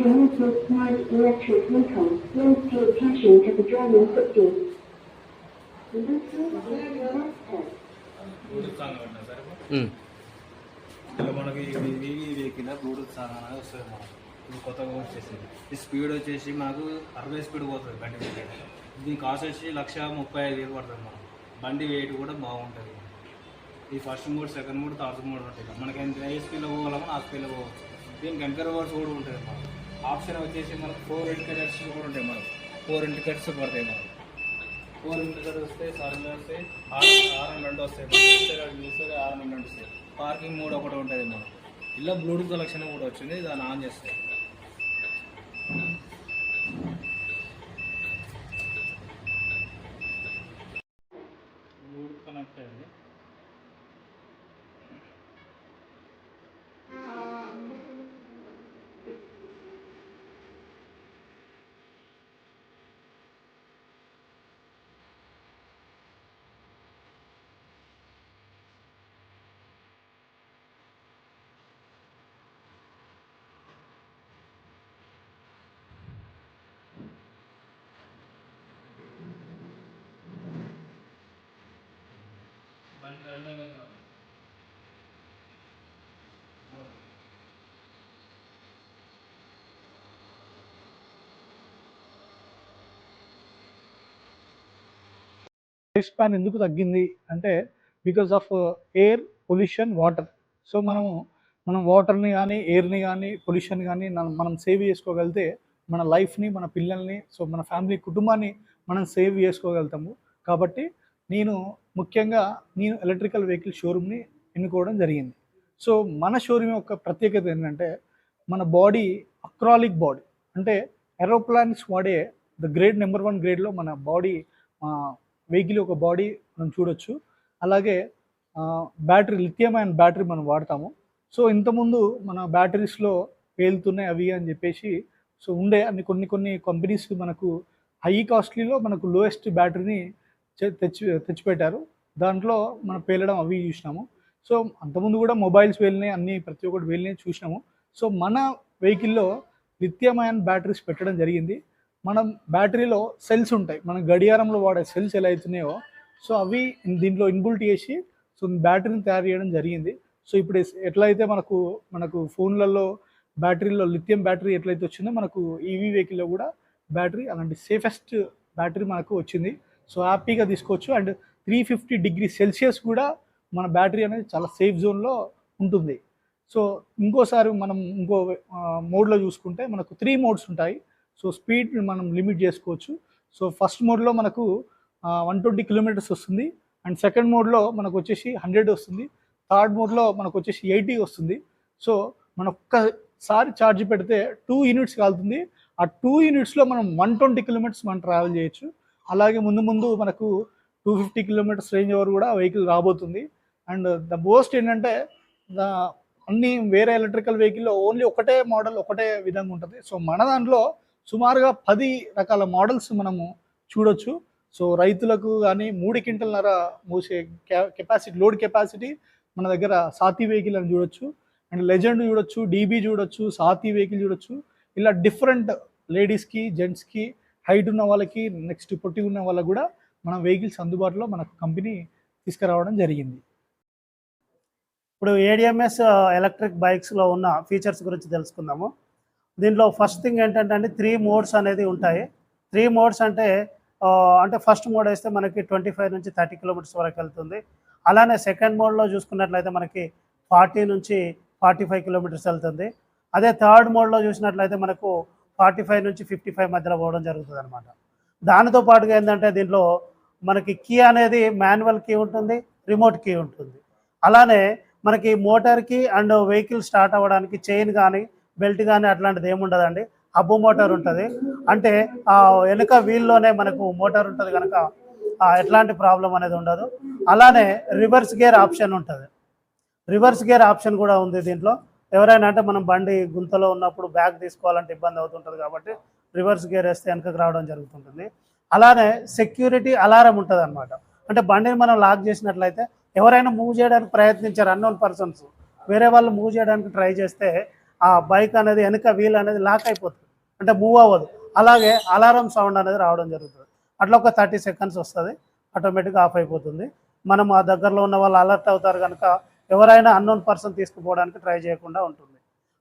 Introduce smart electric vehicle. Please pay attention to the driving footsteps. Bluetooth సరే ఇలా మనకి EV vehicle Bluetooth song అనేది వస్తుంది మనకు. ఇది కొత్తగా వచ్చేసింది ఈ స్పీడ్ వచ్చేసి మనకు అరవై స్పీడ్ పోతుంది బండి మీద. దీని కాస్ట్ వచ్చి లక్ష ముప్పై ఐదు వేలు పడుతుంది మనం బండి వెయిట్ కూడా బాగుంటుంది. ఈ first mode second mode third mode ఉంటుంది మనకి ఎంత ఏ స్పీడ్లో పోగలమో ఆ స్పీడ్లో పోవచ్చు. దీనికి ఎంకర్ వర్డ్స్ కూడా ఉంటుంది మనకు. ఆప్షన్ వచ్చేసి మనకు ఫోర్ ఇండికేటర్స్ కూడా ఉంటాయి మనకు. ఫోర్ ఇండికేటర్స్ పడతాయి మనకు. ఫోర్ ఇండికేటర్ వస్తాయి సార్ వస్తాయి. ఆరు ఆరు రెండు వస్తాయి. చూస్తే ఆరు రెండు వస్తాయి. పార్కింగ్ మోడ్ ఒకటి ఉంటుంది మనం ఇలా బ్లూటూత్ కలెక్షన్ కూడా వచ్చింది దాన్ని ఆన్ చేస్తాయి. బండి రన్నింగ్ స్పాన్ ఎందుకు తగ్గింది అంటే because of air pollution water so మనము మనం వాటర్ని కానీ ఎయిర్ని కానీ పొల్యూషన్ కానీ మనం సేవ్ చేసుకోగలిగితే మన లైఫ్ని మన పిల్లల్ని సో మన ఫ్యామిలీ కుటుంబాన్ని మనం సేవ్ చేసుకోగలుగుతాము. కాబట్టి నేను ముఖ్యంగా నేను ఎలక్ట్రికల్ వెహికల్ షోరూమ్ని ఎన్నుకోవడం జరిగింది. సో మన షోరూమ్ యొక్క ప్రత్యేకత ఏంటంటే మన బాడీ అక్రాలిక్ బాడీ అంటే ఏరోప్లాన్స్ వాడే ద గ్రేడ్ నెంబర్ వన్ గ్రేడ్లో మన బాడీ వెహికల్ యొక్క బాడీ మనం చూడొచ్చు. అలాగే బ్యాటరీ లిథియం అండ్ బ్యాటరీ మనం వాడతాము. సో ఇంతకుముందు మన బ్యాటరీస్లో పేలుతున్నాయి అవి అని చెప్పేసి సో ఉండే అన్ని కొన్ని కొన్ని కంపెనీస్ మనకు హై కాస్ట్లీలో మనకు లోయెస్ట్ బ్యాటరీని తెచ్చి తెచ్చిపెట్టారు. దాంట్లో మనం పేలడం అవి చూసినాము. సో అంతకుముందు కూడా మొబైల్స్ వెళ్ళినాయి అన్ని ప్రతి ఒక్కటి వెళ్ళినాయి చూసినాము. సో మన వెహికల్లో లిథియం అయాన్ బ్యాటరీస్ పెట్టడం జరిగింది. మనం బ్యాటరీలో సెల్స్ ఉంటాయి. మన గడియారంలో వాడే సెల్స్ ఎలా అవుతున్నాయో సో అవి దీంట్లో ఇన్బుల్ట్ చేసి సో బ్యాటరీని తయారు చేయడం జరిగింది. సో ఇప్పుడు ఎట్లయితే మనకు మనకు ఫోన్లలో బ్యాటరీలో లిథియం బ్యాటరీ ఎట్లయితే వచ్చిందో మనకు ఈవీ వెహికల్లో కూడా బ్యాటరీ అలాంటి సేఫెస్ట్ బ్యాటరీ మనకు వచ్చింది. సో హ్యాపీగా తీసుకోవచ్చు. And three fifty degree Celsius కూడా మన బ్యాటరీ అనేది చాలా సేఫ్ జోన్లో ఉంటుంది. సో ఇంకోసారి మనం ఇంకో మోడ్లో చూసుకుంటే మనకు త్రీ మోడ్స్ ఉంటాయి. సో స్పీడ్ మనం లిమిట్ చేసుకోవచ్చు. సో ఫస్ట్ మోడ్లో మనకు వన్ ట్వంటీ కిలోమీటర్స్ వస్తుంది. అండ్ సెకండ్ మోడ్లో మనకు వచ్చేసి హండ్రెడ్ వస్తుంది. థర్డ్ మోడ్లో మనకు వచ్చేసి ఎయిటీ వస్తుంది. సో మన ఒక్కసారి ఛార్జ్ పెడితే టూ యూనిట్స్ కాలుతుంది. ఆ టూ యూనిట్స్లో మనం వన్ ట్వంటీ కిలోమీటర్స్ మనం ట్రావెల్ చేయొచ్చు. అలాగే ముందు ముందు మనకు టూ ఫిఫ్టీ కిలోమీటర్స్ రేంజ్ వరకు కూడా వెహికల్ రాబోతుంది. అండ్ ద మోస్ట్ ఏంటంటే ద అన్ని వేరే ఎలక్ట్రికల్ వెహికల్లో ఓన్లీ ఒకటే మోడల్ ఒకటే విధంగా ఉంటుంది. సో మన దాంట్లో సుమారుగా పది రకాల మోడల్స్ మనము చూడొచ్చు. సో రైతులకు కానీ మూడు క్వింటల్నర మూసే కెపాసిటీ లోడ్ కెపాసిటీ మన దగ్గర సాతి వెహికల్ అని చూడొచ్చు. అండ్ లెజెండ్ చూడొచ్చు డీబీ చూడొచ్చు సాతి వెహికల్ చూడొచ్చు. ఇలా డిఫరెంట్ లేడీస్కి జెంట్స్కి హైట్ ఉన్న వాళ్ళకి నెక్స్ట్ పొట్టి ఉన్న వాళ్ళకి కూడా మన వెహికల్స్ అందుబాటులో మన కంపెనీ తీసుకురావడం జరిగింది. ఇప్పుడు ఏడిఎంఎస్ ఎలక్ట్రిక్ బైక్స్లో ఉన్న ఫీచర్స్ గురించి తెలుసుకుందాము. దీంట్లో ఫస్ట్ థింగ్ ఏంటంటే అండి త్రీ మోడ్స్ అనేది ఉంటాయి. త్రీ మోడ్స్ అంటే అంటే ఫస్ట్ మోడ్ వేస్తే మనకి ట్వంటీ ఫైవ్ నుంచి థర్టీ కిలోమీటర్స్ వరకు వెళ్తుంది. అలానే సెకండ్ మోడ్లో చూసుకున్నట్లయితే మనకి ఫార్టీ నుంచి ఫార్టీ ఫైవ్ కిలోమీటర్స్ వెళ్తుంది. అదే థర్డ్ మోడ్లో చూసినట్లయితే మనకు ఫార్టీ ఫైవ్ నుంచి ఫిఫ్టీ ఫైవ్ మధ్యలో పోవడం జరుగుతుంది అనమాట దానితో పాటుగా ఏంటంటే దీంట్లో మనకి కీ అనేది మాన్యువల్ కీ ఉంటుంది రిమోట్ కీ ఉంటుంది. అలానే మనకి మోటార్కి అండ్ వెహికల్ స్టార్ట్ అవ్వడానికి చైన్ కానీ బెల్ట్ కానీ అట్లాంటిది ఏముండదండి హబ్బు మోటార్ ఉంటుంది. అంటే ఆ వెనుక వీల్లోనే మనకు మోటార్ ఉంటుంది కనుక ఎట్లాంటి ప్రాబ్లం అనేది ఉండదు. అలానే రివర్స్ గేర్ ఆప్షన్ ఉంటుంది. రివర్స్ గేర్ ఆప్షన్ కూడా ఉంది దీంట్లో. ఎవరైనా అంటే మనం బండి గుంతలో ఉన్నప్పుడు బ్యాగ్ తీసుకోవాలంటే ఇబ్బంది అవుతుంటుంది కాబట్టి రివర్స్ గేర్ వేస్తే వెనకకు రావడం జరుగుతుంటుంది. అలానే సెక్యూరిటీ అలారం ఉంటుంది అనమాట అంటే బండిని మనం లాక్ చేసినట్లయితే ఎవరైనా మూవ్ చేయడానికి ప్రయత్నించారు అన్నోన్ పర్సన్స్ వేరే వాళ్ళు మూవ్ చేయడానికి ట్రై చేస్తే ఆ బైక్ అనేది వెనక వీల్ అనేది లాక్ అయిపోతుంది. అంటే మూవ్ అవ్వదు. అలాగే అలారం సౌండ్ అనేది రావడం జరుగుతుంది. అట్లా ఒక థర్టీ సెకండ్స్ వస్తుంది. ఆటోమేటిక్గా ఆఫ్ అయిపోతుంది. మనం ఆ దగ్గరలో ఉన్న వాళ్ళు అలర్ట్ అవుతారు కనుక ఎవరైనా అన్నోన్ పర్సన్ తీసుకుపోవడానికి ట్రై చేయకుండా ఉంటుంది.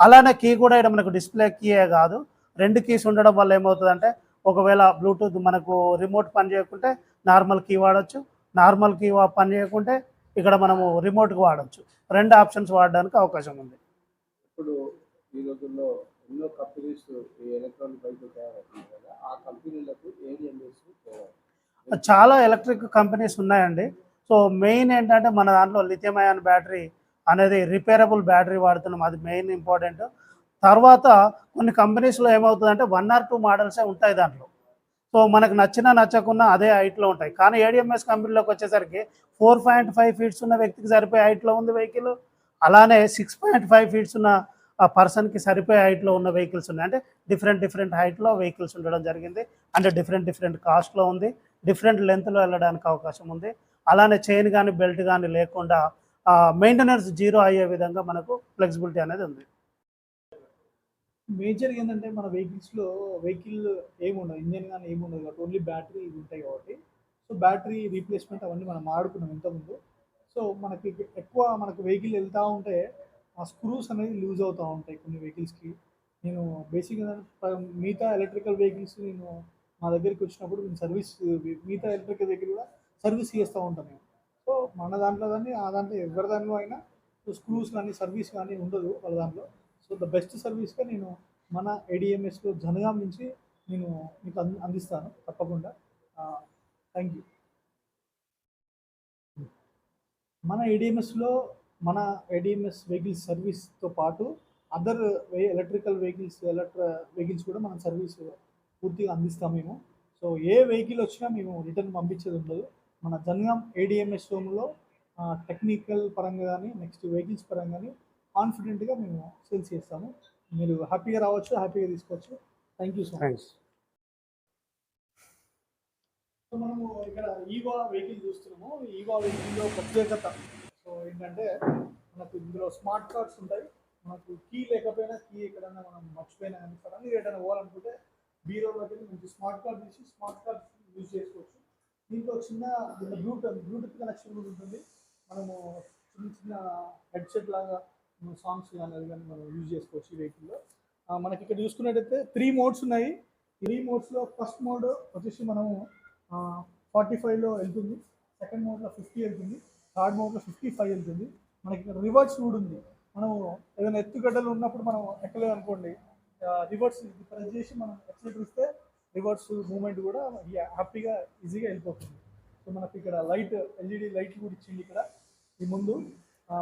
అలానే కీ కూడా ఇక్కడ మనకు డిస్ప్లే కీయే కాదు. రెండు కీస్ ఉండడం వల్ల ఏమవుతుందంటే ఒకవేళ బ్లూటూత్ మనకు రిమోట్ పని చేయకుంటే నార్మల్ కీ వాడచ్చు. నార్మల్ కీ పని చేయకుంటే ఇక్కడ మనము రిమోట్కి వాడచ్చు. రెండు ఆప్షన్స్ వాడడానికి అవకాశం ఉంది. ఇప్పుడు ఈ రోజుల్లో ఎన్నో కంపెనీస్ ఈ ఎలక్ట్రానిక్ బైకులు తయారవుతున్నాయి కదా ఆ కంపెనీలకు తయారు చాలా ఎలక్ట్రిక్ కంపెనీస్ ఉన్నాయండి. సో మెయిన్ ఏంటంటే మన దాంట్లో లిథియం అయాన్ బ్యాటరీ అనేది రిపేరబుల్ బ్యాటరీ వాడుతున్నాం. అది మెయిన్ ఇంపార్టెంట్ తర్వాత కొన్ని కంపెనీస్లో ఏమవుతుందంటే వన్ ఆర్ టూ మోడల్సే ఉంటాయి దాంట్లో. సో మనకు నచ్చినా నచ్చకున్నా అదే హైట్లో ఉంటాయి. కానీ ఏడిఎంఎస్ కంపెనీలోకి వచ్చేసరికి ఫోర్ పాయింట్ ఫైవ్ ఫీట్స్ ఉన్న వ్యక్తికి సరిపోయే హైట్లో ఉంది వెహికల్ అలానే సిక్స్ పాయింట్ ఫైవ్ ఫీట్స్ ఉన్న ఆ పర్సన్కి సరిపోయే హైట్లో ఉన్న వెహికల్స్ ఉన్నాయి. అంటే డిఫరెంట్ డిఫరెంట్ హైట్లో వెహికల్స్ ఉండడం జరిగింది. అంటే డిఫరెంట్ డిఫరెంట్ కాస్ట్లో ఉంది. డిఫరెంట్ లెంత్లో వెళ్ళడానికి అవకాశం ఉంది. అలానే చైన్ కానీ బెల్ట్ కానీ లేకుండా మెయింటెనెన్స్ జీరో అయ్యే విధంగా మనకు ఫ్లెక్సిబిలిటీ అనేది ఉంది. మేజర్గా ఏంటంటే మన వెహికల్స్లో వెహికల్ ఏముండదు ఇంజన్ కానీ ఏముండదు కాబట్టి ఓన్లీ బ్యాటరీ ఇవి ఉంటాయి కాబట్టి. సో బ్యాటరీ రీప్లేస్మెంట్ అవన్నీ మనం ఆడుకున్నాం ఇంతకుముందు. సో మనకి ఎక్కువ మనకు వెహికల్ వెళ్తూ ఉంటే ఆ స్క్రూస్ అనేది లూజ్ అవుతూ ఉంటాయి కొన్ని వెహికల్స్కి నేను బేసిక్గా మిగతా ఎలక్ట్రికల్ వెహికల్స్ నేను మా దగ్గరికి వచ్చినప్పుడు నేను సర్వీస్ మిగతా ఎలక్ట్రికల్ వెహికల్ కూడా సర్వీస్ చేస్తూ ఉంటాం మేము. సో మన దాంట్లో కానీ ఆ దాంట్లో ఎవరి దాంట్లో అయినా స్క్రూస్ కానీ సర్వీస్ కానీ ఉండదు వాళ్ళ దాంట్లో. సో ద బెస్ట్ సర్వీస్గా నేను మన ఏడిఎంఎస్లో జనగాం నుంచి నేను మీకు అంది అందిస్తాను. తప్పకుండా. Thank you. మన ఏడిఎంఎస్లో మన ఏడిఎంఎస్ వెహికల్స్ సర్వీస్తో పాటు other electrical vehicles electric vehicles కూడా మనం సర్వీస్ పూర్తిగా అందిస్తాం మేము. సో ఏ వెహికల్ వచ్చినా మేము రిటర్న్ పంపించేది ఉండదు. మన జనగాం ఏడిఎంఎస్ హోమ్లో టెక్నికల్ పరంగా కానీ నెక్స్ట్ వెహికల్స్ పరంగా కానీ కాన్ఫిడెంట్గా మేము సేల్స్ చేస్తాము. మీరు హ్యాపీగా రావచ్చు హ్యాపీగా తీసుకోవచ్చు. Thank you so much so మనము ఇక్కడ ఈవా వెహికల్ చూస్తున్నాము. ఈవా వెహికల్లో ప్రత్యేకత. సో ఏంటంటే మనకు ఇందులో స్మార్ట్ కార్డ్స్ ఉంటాయి. మనకు కీ లేకపోయినా కీ ఎక్కడైనా మనం మర్చిపోయినా కానీ సడన్గా ఎక్కడైనా పోవాలనుకుంటే బీరోలోకి వెళ్ళి మంచి స్మార్ట్ కార్డ్ తీసి స్మార్ట్ కార్డ్ యూజ్ చేసుకోవచ్చు దీంట్లో చిన్న దీంట్లో బ్లూటూత్ బ్లూటూత్ కనెక్షన్ కూడా ఉంటుంది. మనము చిన్న చిన్న హెడ్సెట్ లాగా సాంగ్స్ కానీ అది కానీ మనం యూజ్ చేసుకోవచ్చు ఈ వెహికల్లో మనకి ఇక్కడ చూసుకున్నట్టయితే త్రీ మోడ్స్ ఉన్నాయి. త్రీ మోడ్స్లో ఫస్ట్ మోడ్ వచ్చేసి మనము ఫార్టీ ఫైవ్లో వెళ్తుంది. సెకండ్ మోడ్లో ఫిఫ్టీ వెళ్తుంది. థర్డ్ మోడ్లో ఫిఫ్టీ ఫైవ్ వెళ్తుంది. మనకి ఇక్కడ రివర్స్ కూడా ఉంది. మనము ఏదైనా ఎత్తుగడ్డలు ఉన్నప్పుడు మనం ఎక్కలేదు అనుకోండి రివర్స్ ప్రెస్ చేసి మనం ఎక్సలేటర్ ఇస్తే రివర్స్ మూమెంట్ కూడా హ్యాపీగా ఈజీగా వెళ్ళిపోతుంది. సో మనకి ఇక్కడ లైట్ ఎల్ఈడి లైట్లు కూడా ఇచ్చింది ఇక్కడ. ఈ ముందు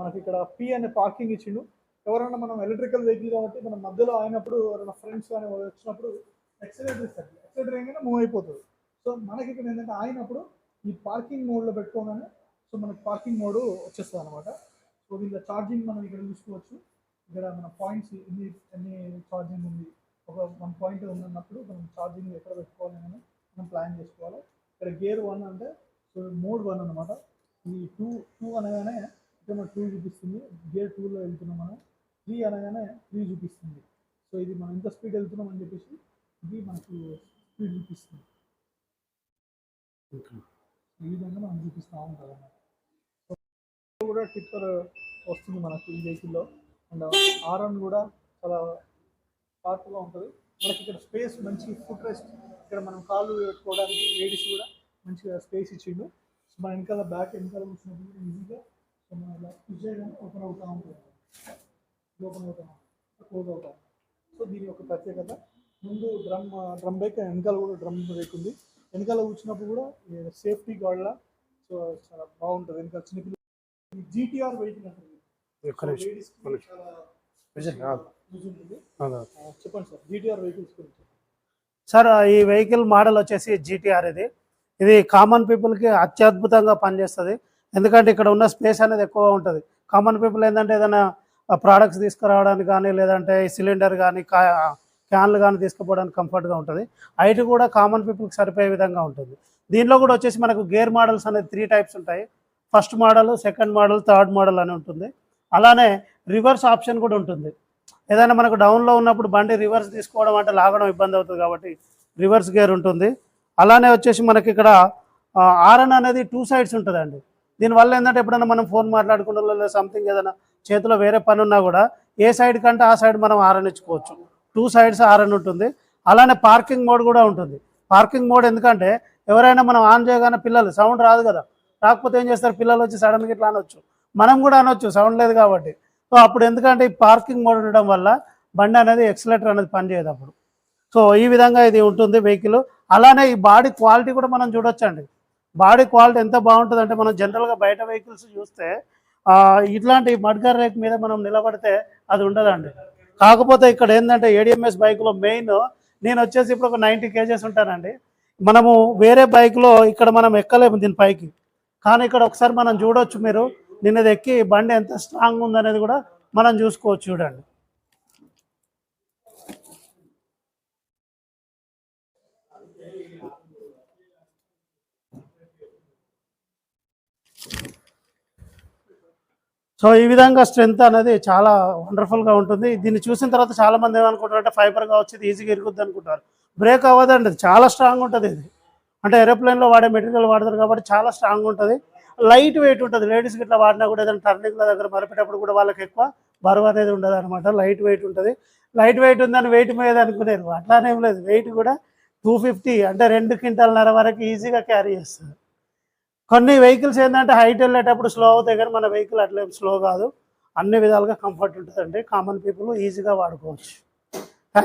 మనకి ఇక్కడ పి అనే పార్కింగ్ ఇచ్చిండు. ఎవరైనా మనం ఎలక్ట్రికల్ వెహికల్ కాబట్టి మనం మధ్యలో అయినప్పుడు ఎవరైనా ఫ్రెండ్స్ కానీ వచ్చినప్పుడు ఎక్సలేటర్ ఇస్తారు. ఎక్సలేటర్ ఏంటంటే మూవ్ అయిపోతుంది. సో మనకి ఇక్కడ ఏంటంటే ఆగినప్పుడు ఈ పార్కింగ్ మోడ్లో పెట్టుకోగానే సో మనకి పార్కింగ్ మోడ్ వచ్చేస్తుంది అనమాట సో దీంట్లో ఛార్జింగ్ మనం ఇక్కడ చూసుకోవచ్చు. ఇక్కడ మన పాయింట్స్ ఎన్ని ఎన్ని ఛార్జింగ్ ఉంది? ఒక వన్ పాయింట్ ఉన్నప్పుడు మనం ఛార్జింగ్ ఎక్కడ పెట్టుకోవాలి అని మనం ప్లాన్ చేసుకోవాలి. ఇక్కడ గేర్ వన్ అంటే సో మోడ్ వన్ అనమాట ఈ టూ టూ అనగానే ఇక్కడ టూ చూపిస్తుంది. గేర్ టూలో వెళ్తున్నాం మనం. త్రీ అనగానే త్రీ చూపిస్తుంది. సో ఇది మనం ఎంత స్పీడ్ వెళ్తున్నాం అని చెప్పేసి ఇది మనకు స్పీడ్ చూపిస్తుంది. ఈ విధంగా మనం చూపిస్తూ ఉంటాం అన్నమాట. సో కూడా టిప్పర్ వస్తుంది మనకు ఈ వెహికల్లో అండ్ ఆర్ఎన్ కూడా చాలా షార్ప్గా ఉంటుంది. మనకి ఇక్కడ స్పేస్ మంచి ఫుట్ రెస్ట్ ఇక్కడ మనం కాళ్ళు పెట్టుకోవడానికి లేడీస్ కూడా మంచిగా స్పేస్ ఇచ్చిండు. సో మన వెనకాల బ్యాక్ వెనకాల కూర్చున్నప్పుడు కూడా ఈజీగా సో మనం ఇలా పుష్ ఓపెన్ అవుతూ ఉంటుంది ఓపెన్ అవుతా క్లోజ్ అవుతా సో దీని యొక్క ప్రత్యేకత. ముందు డ్రమ్ డ్రమ్ బ్రేక్ వెనకాల కూడా డ్రమ్ బ్రేక్ ఉంది. వెనకాల కూర్చున్నప్పుడు కూడా సేఫ్టీ గార్డ్లా సో చాలా బాగుంటుంది. వెనకాల చిన్నపిల్లలు జీటీఆర్ వెహికల్ అంటారు. నిమిషం. చాలా చెప్పండి సార్ జీటీఆర్ వెహికల్స్ గురించి. సార్ ఈ వెహికల్ మోడల్ వచ్చేసి జీటీఆర్ ఇది. ఇది కామన్ పీపుల్కి అత్యద్భుతంగా పనిచేస్తుంది. ఎందుకంటే ఇక్కడ ఉన్న స్పేస్ అనేది ఎక్కువ ఉంటుంది. కామన్ పీపుల్ ఏంటంటే ఏదైనా ప్రోడక్ట్స్ తీసుకురావడానికి కానీ లేదంటే సిలిండర్ కానీ కా క్యాన్లు కానీ తీసుకుపోవడానికి కంఫర్ట్గా ఉంటుంది. హైట్ కూడా కామన్ పీపుల్కి సరిపోయే విధంగా ఉంటుంది. దీనిలో కూడా వచ్చేసి మనకు గేర్ మోడల్స్ అనేది త్రీ టైప్స్ ఉంటాయి. First model second model third model అని ఉంటుంది. అలానే రివర్స్ ఆప్షన్ కూడా ఉంటుంది. ఏదైనా మనకు డౌన్లో ఉన్నప్పుడు బండి రివర్స్ తీసుకోవడం అంటే లాగడం ఇబ్బంది అవుతుంది కాబట్టి రివర్స్ గేర్ ఉంటుంది. అలానే వచ్చేసి మనకి ఇక్కడ ఆర్ఎన్ అనేది టూ సైడ్స్ ఉంటుందండి. దీనివల్ల ఏంటంటే ఎప్పుడైనా మనం ఫోన్ మాట్లాడుకున్న లేదా సంథింగ్ ఏదైనా చేతిలో వేరే పని ఉన్నా కూడా ఏ సైడ్ కంటే ఆ సైడ్ మనం ఆర్ఎన్ ఇచ్చుకోవచ్చు. టూ సైడ్స్ ఆర్ఎన్ ఉంటుంది. అలానే పార్కింగ్ మోడ్ కూడా ఉంటుంది. పార్కింగ్ మోడ్ ఎందుకంటే ఎవరైనా మనం ఆన్ చేయగానే పిల్లలు సౌండ్ రాదు కదా. రాకపోతే ఏం చేస్తారు? పిల్లలు వచ్చి సడన్గా ఇట్లా అనొచ్చు. మనం కూడా అనొచ్చు సౌండ్ లేదు కాబట్టి. సో అప్పుడు ఎందుకంటే ఈ పార్కింగ్ మోడ్ ఉండడం వల్ల బండి అనేది ఎక్సలేటర్ అనేది పనిచేయదు అప్పుడు. సో ఈ విధంగా ఇది ఉంటుంది వెహికల్. అలానే ఈ బాడీ క్వాలిటీ కూడా మనం చూడొచ్చండి. బాడీ క్వాలిటీ ఎంత బాగుంటుంది అంటే మనం జనరల్గా బయట వెహికల్స్ చూస్తే ఇట్లాంటి మడ్గర్ రేక్ మీద మనం నిలబడితే అది ఉండదండి. కాకపోతే ఇక్కడ ఏంటంటే ఏడిఎంఎస్ బైక్లో మెయిన్ నేను వచ్చేసి ఇప్పుడు ఒక నైంటీ కేజెస్ ఉంటానండి. మనము వేరే బైక్లో ఇక్కడ మనం ఎక్కలేము దీని పైకి. కానీ ఇక్కడ ఒకసారి మనం చూడొచ్చు మీరు. నిన్నది ఎక్కి బండి ఎంత స్ట్రాంగ్ ఉందనేది కూడా మనం చూసుకోవచ్చు చూడండి. సో ఈ విధంగా స్ట్రెంత్ అనేది చాలా వండర్ఫుల్గా ఉంటుంది. దీన్ని చూసిన తర్వాత చాలా మంది ఏమనుకుంటారు అంటే ఫైబర్గా వచ్చేది ఈజీగా ఇరుగుద్ది అనుకుంటారు. బ్రేక్ అవ్వదండి చాలా స్ట్రాంగ్ ఉంటుంది ఇది. అంటే ఏరోప్లేన్లో వాడే మెటీరియల్ వాడతారు కాబట్టి చాలా స్ట్రాంగ్ ఉంటుంది. లైట్ వెయిట్ ఉంటుంది. లేడీస్కి ఇట్లా వాడినా కూడా ఏదైనా టర్నింగ్ల దగ్గర మరిపేటప్పుడు కూడా వాళ్ళకి ఎక్కువ బరువు అనేది ఉండదు అనమాట లైట్ వెయిట్ ఉంటుంది. లైట్ వెయిట్ ఉందని వెయిట్ మీద అనుకునేది అట్లానే ఏం లేదు. వెయిట్ కూడా టూ ఫిఫ్టీ అంటే రెండు క్వింటాలన్నర వరకు ఈజీగా క్యారీ చేస్తుంది కొన్ని వెహికల్స్ ఏంటంటే హైట్ వెళ్ళేటప్పుడు స్లో అవుతాయి కానీ మన వెహికల్ అట్లా స్లో కాదు. అన్ని విధాలుగా కంఫర్ట్ ఉంటుందండి. కామన్ పీపుల్ ఈజీగా వాడుకోవచ్చు.